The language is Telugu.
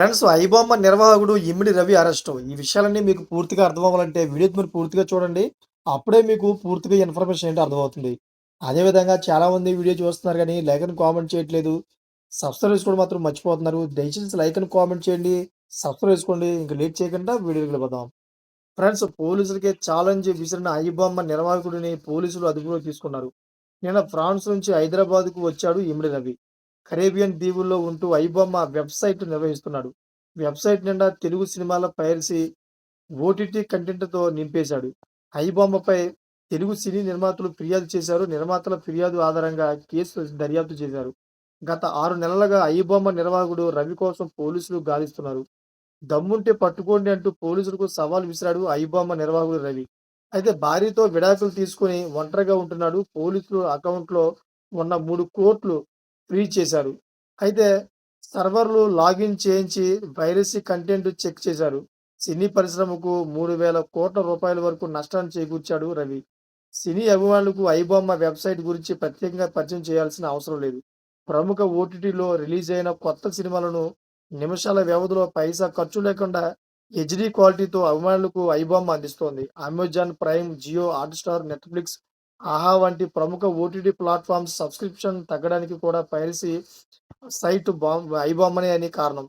ఫ్రెండ్స్ ఐబొమ్మ నిర్వాహకుడు ఇమిడి రవి అరెస్టు. ఈ విషయాలన్నీ మీకు పూర్తిగా అర్థం అవ్వాలంటే వీడియో మీరు పూర్తిగా చూడండి. అప్పుడే మీకు పూర్తిగా ఇన్ఫర్మేషన్ ఏంటో అర్థమవుతుంది. అదేవిధంగా చాలామంది వీడియో చూస్తున్నారు కానీ లైక్ అని కామెంట్ చేయట్లేదు. సబ్స్క్రైబ్ చేసుకోవడం మాత్రం మర్చిపోతున్నారు. దయచేసి లైక్ అని కామెంట్ చేయండి. సబ్స్క్రైబ్ చేసుకోండి. ఇంకా లేట్ చేయకుండా వీడియోకి వెళ్ళిపోదాం. ఫ్రెండ్స్ పోలీసులకి ఛాలెంజ్ విసిరిన ఐబొమ్మ నిర్వాహకుడిని పోలీసులు అదుపులో తీసుకున్నారు. నిన్న ఫ్రాన్స్ నుంచి హైదరాబాద్కు వచ్చాడు ఇమిడి రవి. కరేబియన్ దీవుల్లో ఉంటూ ఐబొమ్మ వెబ్సైట్ నిర్వహిస్తున్నాడు. వెబ్సైట్ నిండా తెలుగు సినిమాల పైరసీ ఓటీటీ కంటెంట్తో నింపేశాడు. ఐబొమ్మపై తెలుగు సినీ నిర్మాతలు ఫిర్యాదు చేశారు. నిర్మాతల ఫిర్యాదు ఆధారంగా కేసు దర్యాప్తు చేశారు. గత ఆరు నెలలుగా ఐబొమ్మ నిర్వాహకుడు రవి కోసం పోలీసులు గాలిస్తున్నారు. దమ్ముంటే పట్టుకోండి అంటూ పోలీసులకు సవాల్ విసిరాడు ఐబొమ్మ నిర్వాహకుడు రవి. అయితే భార్యతో విడాకులు తీసుకుని ఒంటరిగా ఉంటున్నాడు. పోలీసులు అకౌంట్లో ఉన్న మూడు కోట్లు ఫ్రీ చేశారు. అయితే సర్వర్లు లాగిన్ చేయించి వైరసీ కంటెంట్ చెక్ చేశారు. సినీ పరిశ్రమకు మూడు వేల కోట్ల రూపాయల వరకు నష్టాన్ని చేకూర్చాడు రవి. సినీ అభిమానులకు ఐబొమ్మ వెబ్సైట్ గురించి ప్రత్యేకంగా పరిచయం చేయాల్సిన అవసరం లేదు. ప్రముఖ ఓటీటీలో రిలీజ్ అయిన కొత్త సినిమాలను నిమిషాల వ్యవధిలో పైసా ఖర్చు లేకుండా హెచ్డి క్వాలిటీతో అభిమానులకు ఐబొమ్మ అందిస్తోంది. Amazon Prime Jio Hotstar Netflix Aha వంటి ప్రముఖ ఓటీటీ ప్లాట్ఫామ్స్ సబ్స్క్రిప్షన్ తగ్గడానికి కూడా పైరసీ సైట్ బాంబ్ ఐబొమ్మనే అని కారణం.